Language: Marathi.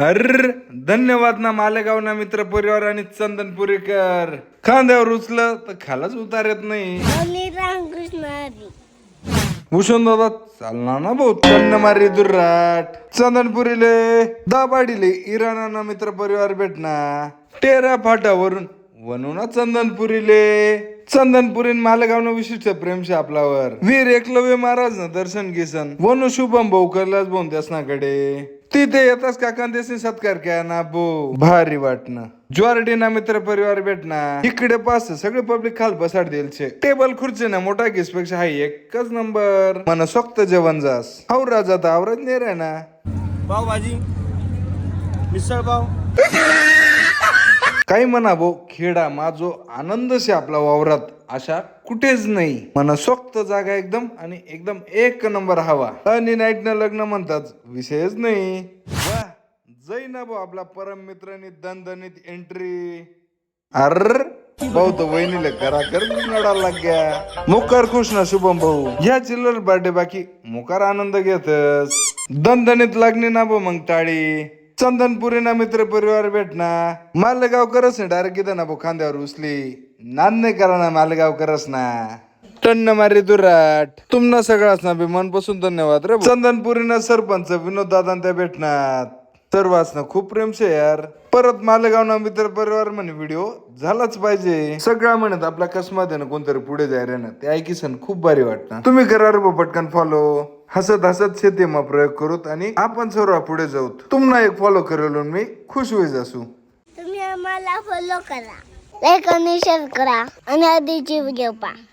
अर धन्यवाद ना मालेगाव ना मित्र परिवार आणि चंदनपुरीकर. खांद्यावर उचलं तर खालाच उतार येत नाही. भूषण दादा चालणार ना भाऊ तन्न मारी दुर्राट. चंदनपुरीले दाबाडीले इराणा ना मित्र परिवार भेटना. टेरा फाटावरून वनुना चंदनपुरीले. चंदनपुरी मालेगाव न विशिष्ट प्रेम शे आपल्यावर वीर एकलव्य महाराज न दर्शन घेसन. वनु शुभम भाऊ करलाच भाऊ त्यासनाकडे तिथे येताच काका देसनी सत्कार क्या ना बो भारी वाटणं. ज्वारडी ना मित्र परिवार भेटना इकडे पास सगळे पब्लिक खाल बसाड देलचे. टेबल खुर्ची ना मोठा केस पेक्षा हा एकच नंबर मन सोक्त जेवण जास. हाव राजा तर आवरत नाही रे ना पावभाजी मिसळ पाव काही म्हणा भाऊ खेडा माझो आनंद शे आपला वावरात. अशा कुठेच नाही. मनसोक्त सोक्त जागा एकदम आणि एकदम एक नंबर हवा. आणि नाईट न लग्न म्हणतात विषयच नाही. वा जै ना भाऊ आपला परम मित्रांनी दणदणीत एंट्री अर भाऊ तो वहिनीला करा कर नडा लाग गया मुकार खुश ना शुभम भाऊ. ह्या चिल्लर बर्थडे बाकी मुकार आनंद घेतस. दणदणीत लागणे ना भाऊ मग टाळी. चंदनपुरी ना मित्र परिवार भेटना मालेगाव गावकरच डायरेक्ट इथं ना भाऊ खांद्यावर उचली नांद करा ना मालेगाव करस ना. टन्न मारी दुराट. तुमना सगळाच ना बी मनपासून धन्यवाद रे चंदनपुरी ना सरपंच विनोद दादा त्या भेटणार सर्वांच ना खूप प्रेम शे यार. परत मालेगाव ना मित्र परिवार म्हणे व्हिडिओ झालाच पाहिजे. सगळा म्हणत आपल्या कसमात आहे ना कोणतरी पुढे जाय ना. ते ऐकी सण खूप भारी वाटतं तुम्ही करा रे पटकन फॉलो हसत हसत शेती मग प्रयोग करूत आणि आपण सर्व पुढे जाऊ तुम्हाला एक फॉलो करेल मी खुश होईल असू तुम्ही आम्हाला फॉलो करा. लाईक आणि शेअर करा आणि आधीची व्हिडिओ पहा